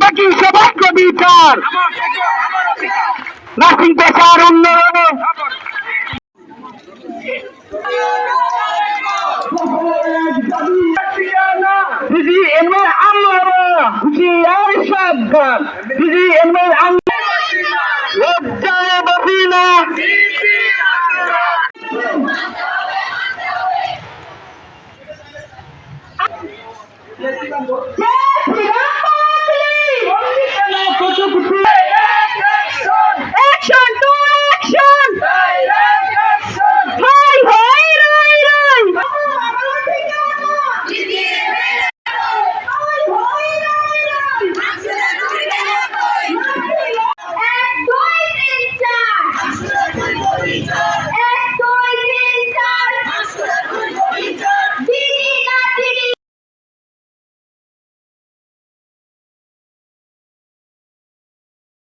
বাকি সবার বিচার নার্সিং পেশার উন্নয়নে? দিদি এমএর আমরা খুশি আর সাবধান দিদি এমএর